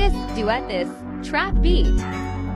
Artist Duetus. Trap Beat.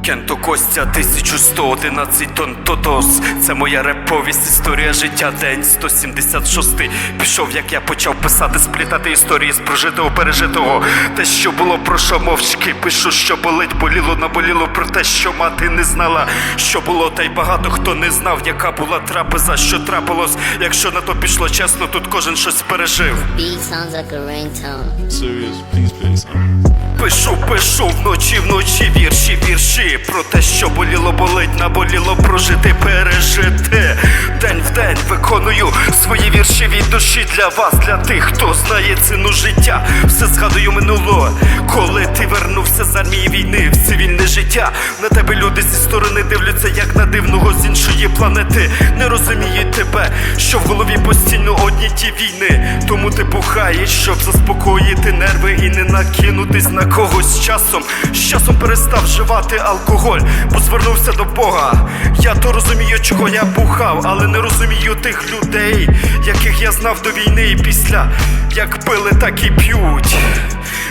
Кенто Костя 1111 тонн Тотос Це моя реповість, історія життя, день 176 Пішов, як я почав писати, сплітати історії з прожитого, пережитого Те, що було, про що мовчки Пишу, що болить, боліло, наболіло Про те, що мати не знала, що було, та й багато хто не знав, яка була трапеза, що трапилось Якщо на то пішло чесно, тут кожен щось пережив Beat sounds like a ringtone. Serious, please play some. Пишу, пишу вночі, вночі вірші, вірші Про те, що боліло, болить, наболіло прожити, пережити День в день виконую свої вірші від душі для вас, для тих, хто знає ціну життя. Все згадую минуло, коли ти вернувся з армії війни в цивільне життя. На тебе люди зі сторони дивляться, як на дивного з іншої планети. Не розуміють тебе, що в голові постійно одні ті війни. Тому ти бухаєш, щоб заспокоїти нерви і не накинутись на когось часом. З часом перестав вживати алкоголь, бо звернувся до Бога. Я то розумію, чого я бухав, але не розумію тих людей, яких я знав до війни і після, як пили, так і п'ють.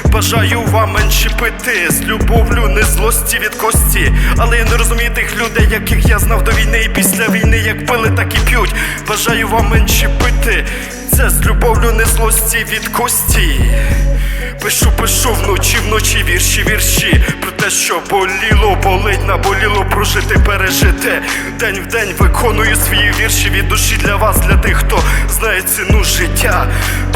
Бажаю вам менше пити з любовлю, не злості від кості. Але я не розумію тих людей, яких я знав до війни і після війни, як пили, так і п'ють. Бажаю вам менше пити. Це з любов'ю, не злості від кості. Пишу, пишу вночі, вночі вірші, вірші Про те, що боліло, болить, наболіло прожити, пережити День в день виконую свої вірші від душі для вас, для тих, хто знає ціну життя.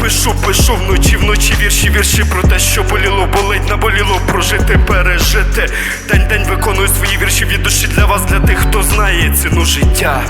Пишу, пишу вночі, вночі вірші, вірші про те, що боліло, болить, наболіло прожити, пережити День день виконую свої вірші від душі для вас, для тих, хто знає ціну життя.